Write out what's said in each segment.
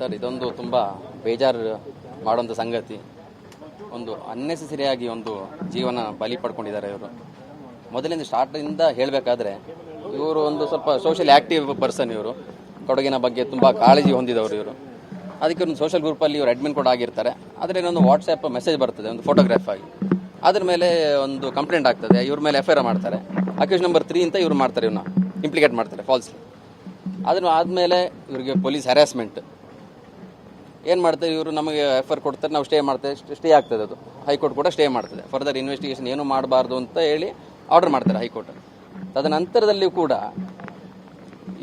Sir, ಇದೊಂದು ತುಂಬ ಬೇಜಾರು ಮಾಡುವಂಥ ಸಂಗತಿ. ಒಂದು ಅನ್ನೆಸೆಸರಿಯಾಗಿ ಒಂದು ಜೀವನ ಬಲಿ ಪಡ್ಕೊಂಡಿದ್ದಾರೆ ಇವರು. ಮೊದಲಿಂದ ಸ್ಟಾರ್ಟಿಂದ ಹೇಳಬೇಕಾದ್ರೆ, ಇವರು ಒಂದು ಸ್ವಲ್ಪ ಸೋಷಿಯಲ್ ಆ್ಯಕ್ಟಿವ್ ಪರ್ಸನ್ ಇವರು. ಕೊಡಗಿನ ಬಗ್ಗೆ ತುಂಬ ಕಾಳಜಿ ಹೊಂದಿದವರು ಇವರು. ಅದಕ್ಕೆ ಒಂದು ಸೋಷಿಯಲ್ ಗ್ರೂಪಲ್ಲಿ ಇವರು ಅಡ್ಮಿನ್ ಕೂಡ ಆಗಿರ್ತಾರೆ. ಆದರೆ ಇನ್ನೊಂದು ವಾಟ್ಸಪ್ ಮೆಸೇಜ್ ಬರ್ತದೆ, ಒಂದು ಫೋಟೋಗ್ರಾಫ್ ಆಗಿ. ಅದ್ರ ಮೇಲೆ ಒಂದು ಕಂಪ್ಲೇಂಟ್ ಆಗ್ತದೆ, ಇವ್ರ ಮೇಲೆ ಎಫ್ ಆರ್ ಮಾಡ್ತಾರೆ. ಅಕ್ಯೂಸ್ ನಂಬರ್ ತ್ರೀ ಅಂತ ಇವ್ರು ಮಾಡ್ತಾರೆ ಇವನ್ನ ಇಂಪ್ಲಿಕೇಟ್ ಮಾಡ್ತಾರೆ ಫಾಲ್ಸ್ ಅದನ್ನು ಆದಮೇಲೆ ಇವರಿಗೆ ಪೊಲೀಸ್ ಹ್ಯಾರಾಸ್ಮೆಂಟ್ ಏನು ಮಾಡ್ತಾರೆ ಇವರು ನಮಗೆ ಎಫರ್ ಕೊಡ್ತಾರೆ, ನಾವು ಸ್ಟೇ ಮಾಡ್ತೇವೆ ಸ್ಟೇ ಆಗ್ತದೆ ಅದು. ಹೈಕೋರ್ಟ್ ಕೂಡ ಸ್ಟೇ ಮಾಡ್ತದೆ. ಫರ್ದರ್ ಇನ್ವೆಸ್ಟಿಗೇಷನ್ ಏನು ಮಾಡಬಾರ್ದು ಅಂತ ಹೇಳಿ ಆರ್ಡರ್ ಮಾಡ್ತಾರೆ ಹೈಕೋರ್ಟ್ ತದನಂತರದಲ್ಲಿ ಕೂಡ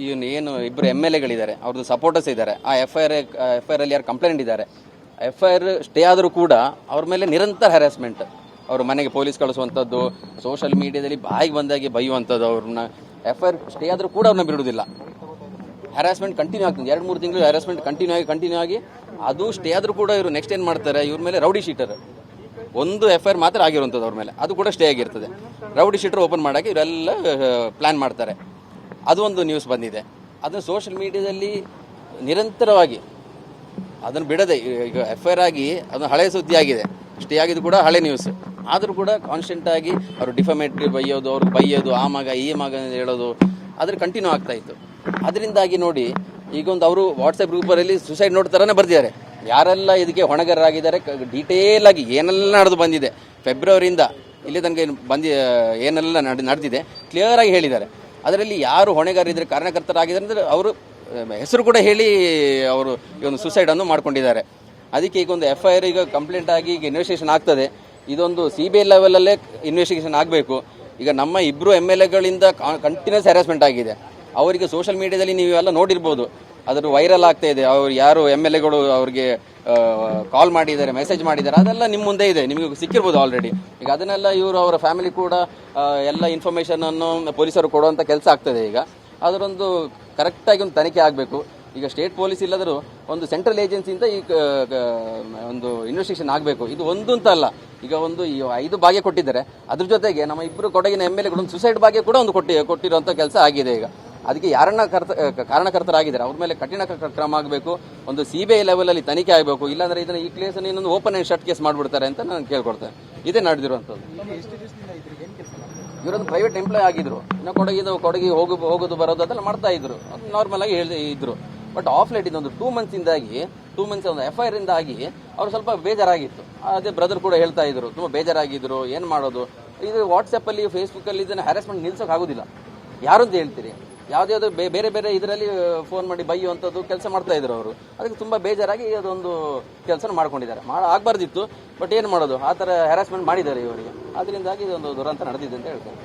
ಇವನು ಏನು ಇಬ್ಬರು ಎಂ ಎಲ್ ಎಗಳಿದ್ದಾರೆ ಅವ್ರದ್ದು ಸಪೋರ್ಟರ್ಸ್ ಇದ್ದಾರೆ. ಆ F I R F I R ಅಲ್ಲಿ ಯಾರು ಕಂಪ್ಲೇಂಟ್ ಇದ್ದಾರೆ. ಎಫ್ ಐ ಆರ್ ಸ್ಟೇ ಆದರೂ ಕೂಡ ಅವ್ರ ಮೇಲೆ ನಿರಂತರ ಹ್ಯಾರಾಸ್ಮೆಂಟ್ ಅವ್ರ ಮನೆಗೆ ಪೊಲೀಸ್ ಕಳಿಸುವಂಥದ್ದು ಸೋಷಿಯಲ್ ಮೀಡಿಯಾದಲ್ಲಿ ಬಾಯಿಗೆ ಬಂದಾಗಿ ಬೈಯುವಂಥದ್ದು ಅವ್ರನ್ನ. ಎಫ್ ಐ ಆರ್ ಸ್ಟೇ ಆದರೂ ಕೂಡ ಅವ್ರನ್ನ ಬಿಡುವುದಿಲ್ಲ. ಹ್ಯಾರಾಸ್ಮೆಂಟ್ ಕಂಟಿನ್ಯೂ ಆಗ್ತದೆ. ಎರಡು, ಮೂರು ತಿಂಗಳು ಹ್ಯಾರಾಸ್ಮೆಂಟ್ ಕಂಟಿನ್ಯೂ ಆಗಿ ಕಂಟಿನ್ಯೂ ಆಗಿ ಅದು ಸ್ಟೇ ಆದರೂ ಕೂಡ ಇವರು ನೆಕ್ಸ್ಟ್ ಏನು ಮಾಡ್ತಾರೆ, ಇವ್ರ ಮೇಲೆ ರೌಡಿ ಶೀಟರ್ ಒಂದು ಎಫ್ ಐ ಮಾತ್ರ ಆಗಿರುವಂಥದ್ದು ಅವ್ರ ಮೇಲೆ. ಅದು ಕೂಡ ಸ್ಟೇ ಆಗಿರ್ತದೆ. ರೌಡಿ ಶೀಟರ್ ಓಪನ್ ಮಾಡೋಕ್ಕೆ ಇವರೆಲ್ಲ ಪ್ಲ್ಯಾನ್ ಮಾಡ್ತಾರೆ. ಅದು ಒಂದು ನ್ಯೂಸ್ ಬಂದಿದೆ. ಅದನ್ನು ಸೋಷಿಯಲ್ ಮೀಡಿಯಾದಲ್ಲಿ ನಿರಂತರವಾಗಿ ಅದನ್ನು ಬಿಡದೆ, ಈಗ ಎಫ್ ಐ ಆರ್ ಆಗಿ ಅದು ಹಳೆ ಸುದ್ದಿ ಆಗಿದೆ. ಸ್ಟೇ ಆಗಿದ್ದು ಕೂಡ ಹಳೆ ನ್ಯೂಸ್ ಆದರೂ ಕೂಡ ಕಾನ್ಸ್ಟೆಂಟ್ ಆಗಿ ಅವರು ಡಿಫಮೇಟ್ರಿ ಬೈಯೋದು, ಅವ್ರಿಗೆ ಬೈಯೋದು, ಆ ಮಗ, ಈ ಮಗ ಹೇಳೋದು ಅದ್ರ ಕಂಟಿನ್ಯೂ ಆಗ್ತಾ ಇತ್ತು. ಅದರಿಂದಾಗಿ ನೋಡಿ ಈಗ ಒಂದು ಅವರು ವಾಟ್ಸಪ್ ಗ್ರೂಪಲ್ಲಿ ಸುಸೈಡ್ ನೋಟ್ ಥರನೇ ಬರ್ದಿದ್ದಾರೆ. ಯಾರೆಲ್ಲ ಇದಕ್ಕೆ ಹೊಣೆಗಾರರಾಗಿದ್ದಾರೆ ಡೀಟೇಲ್ ಆಗಿ ಏನೆಲ್ಲ ನಡೆದು ಬಂದಿದೆ. ಫೆಬ್ರವರಿಯಿಂದ ಇಲ್ಲಿ ತನಕ ಏನು ಬಂದಿ, ಏನೆಲ್ಲ ನಡೆ, ನಡೆದಿದೆ ಕ್ಲಿಯರ್ ಆಗಿ ಹೇಳಿದ್ದಾರೆ. ಅದರಲ್ಲಿ ಯಾರು ಹೊಣೆಗಾರಿದ್ರೆ ಕಾರಣಕರ್ತರಾಗಿದ್ದಾರೆ ಅಂದರೆ ಅವರು ಹೆಸರು ಕೂಡ ಹೇಳಿ ಅವರು ಈ ಒಂದು ಸುಸೈಡನ್ನು ಮಾಡ್ಕೊಂಡಿದ್ದಾರೆ. ಅದಕ್ಕೆ ಈಗ ಒಂದು ಎಫ್ ಐ ಆರ್ ಈಗ ಕಂಪ್ಲೇಂಟ್ ಆಗಿ ಈಗ ಇನ್ವೆಸ್ಟಿಗೇಷನ್ ಆಗ್ತದೆ. ಇದೊಂದು ಸಿ ಬಿ ಐ ಲೆವೆಲಲ್ಲೇ ಇನ್ವೆಸ್ಟಿಗೇಷನ್ ಆಗಬೇಕು. ಈಗ ನಮ್ಮ ಇಬ್ಬರು ಎಂ ಎಲ್ ಎಗಳಿಂದ ಕಂಟಿನ್ಯೂಸ್ ಹ್ಯಾರಾಸ್ಮೆಂಟ್ ಆಗಿದೆ. ಅವರಿಗೆ ಸೋಷಿಯಲ್ ಮೀಡಿಯಾದಲ್ಲಿ ನೀವೆಲ್ಲ ನೋಡಿರ್ಬೋದು. ಅದರ ವೈರಲ್ ಆಗ್ತಾ ಇದೆ. ಅವ್ರು ಯಾರು ಎಂ ಎಲ್ ಎಗಳು ಅವ್ರಿಗೆ ಕಾಲ್ ಮಾಡಿದ್ದಾರೆ ಮೆಸೇಜ್ ಮಾಡಿದ್ದಾರೆ, ಅದೆಲ್ಲ ನಿಮ್ಮ ಮುಂದೆ ಇದೆ. ನಿಮಗೆ ಸಿಕ್ಕಿರ್ಬೋದು ಆಲ್ರೆಡಿ ಈಗ ಅದನ್ನೆಲ್ಲ ಇವರು ಅವರ ಫ್ಯಾಮಿಲಿ ಕೂಡ ಎಲ್ಲ ಇನ್ಫಾರ್ಮೇಷನ್ ಅನ್ನು ಪೊಲೀಸರು ಕೊಡುವಂಥ ಕೆಲಸ ಆಗ್ತದೆ ಈಗ. ಅದರೊಂದು ಕರೆಕ್ಟಾಗಿ ಒಂದು ತನಿಖೆ ಆಗಬೇಕು. ಈಗ ಸ್ಟೇಟ್ ಪೊಲೀಸ್ ಇಲ್ಲದರೂ ಒಂದು ಸೆಂಟ್ರಲ್ ಏಜೆನ್ಸಿಯಿಂದ ಈ ಒಂದು ಇನ್ವೆಸ್ಟಿಗೇಷನ್ ಆಗಬೇಕು. ಇದು ಒಂದು ಅಂತ ಅಲ್ಲ. ಈಗ ಒಂದು ಈ ಐದು ಭಾಗ್ಯ ಕೊಟ್ಟಿದ್ದಾರೆ. ಅದ್ರ ಜೊತೆಗೆ ನಮ್ಮ ಇಬ್ಬರು ಕೊಡಗಿನ ಎಂ ಎಲ್ ಎಗಳು ಒಂದು ಸುಸೈಡ್ ಭಾಗ್ಯ ಕೂಡ ಒಂದು ಕೊಟ್ಟಿ ಕೊಟ್ಟಿರುವಂಥ ಕೆಲಸ ಆಗಿದೆ ಈಗ. ಅದಕ್ಕೆ ಯಾರನ್ನ ಕರ್ತ ಕಾರಣಕರ್ತರಾಗಿದ್ದಾರೆ ಅವ್ರ ಮೇಲೆ ಕಠಿಣ ಕ್ರಮ ಆಗಬೇಕು ಒಂದು ಸಿ ಬಿ ಐ ಲೆವೆಲಲ್ಲಿ ತನಿಖೆ ಆಗಬೇಕು ಇಲ್ಲಾಂದ್ರೆ ಇದನ್ನ ಈ ಕೇಸನ್ನು ಇನ್ನೊಂದು ಓಪನ್ ಆ್ಯಂಡ್ ಶರ್ಟ್ ಕೇಸ್ ಮಾಡಿಬಿಡ್ತಾರೆ ಅಂತ ನಾನು ಕೇಳ್ಕೊಡ್ತೇನೆ ಇದೇ ನಡೆದಿರುವಂಥದ್ದು. ಇವರೊಂದು ಪ್ರೈವೇಟ್ ಎಂಪ್ಲಾಯ್ ಆಗಿದ್ರು. ಇನ್ನು ಕೊಡಗಿದು ಕೊಡಗಿ ಹೋಗು ಹೋಗೋದು ಬರೋದು ಅದೆಲ್ಲ ಮಾಡ್ತಾ ಇದ್ರು. ನಾರ್ಮಲ್ ಆಗಿ ಹೇಳಿ ಇದ್ರು. ಬಟ್ ಆಫ್ ಲೈಟ್ ಇದೊಂದು ಟೂ ಮಂತ್ಸ್ ಇಂದಾಗಿ ಟೂ ಮಂತ್ಸ್ ಒಂದು ಎಫ್ ಐ ಆರ್ ಇಂದಾಗಿ ಅವ್ರು ಸ್ವಲ್ಪ ಬೇಜಾರಾಗಿತ್ತು. ಅದೇ ಬ್ರದರ್ ಕೂಡ ಹೇಳ್ತಾ ಇದ್ರು ತುಂಬಾ ಬೇಜಾರಾಗಿದ್ರು ಏನ್ ಮಾಡೋದು? ಇದು ವಾಟ್ಸಪ್ ಅಲ್ಲಿ ಫೇಸ್ಬುಕ್ ಅಲ್ಲಿ ಇದನ್ನ ಹ್ಯಾರಾಸ್ಮೆಂಟ್ ನಿಲ್ಸೋಕೆ ಆಗುದಿಲ್ಲ ಯಾರು ಅಂತ ಹೇಳ್ತೀರಿ? ಯಾವುದ್ಯಾವುದೋ ಬೇರೆ ಬೇರೆ ಇದರಲ್ಲಿ ಫೋನ್ ಮಾಡಿ ಬೈಯುವಂಥದ್ದು ಕೆಲಸ ಮಾಡ್ತಾ ಇದ್ರು ಅವರು. ಅದಕ್ಕೆ ತುಂಬ ಬೇಜಾರಾಗಿ ಅದೊಂದು ಕೆಲಸ ಮಾಡ್ಕೊಂಡಿದ್ದಾರೆ. ಮಾಡ ಬಟ್ ಏನು ಮಾಡೋದು? ಆ ಥರ ಹ್ಯಾರಾಸ್ಮೆಂಟ್ ಮಾಡಿದ್ದಾರೆ ಇವರಿಗೆ. ಅದರಿಂದಾಗಿ ಇದೊಂದು ದುರಂತ ನಡೆದಿದೆ ಅಂತ ಹೇಳ್ತಾರೆ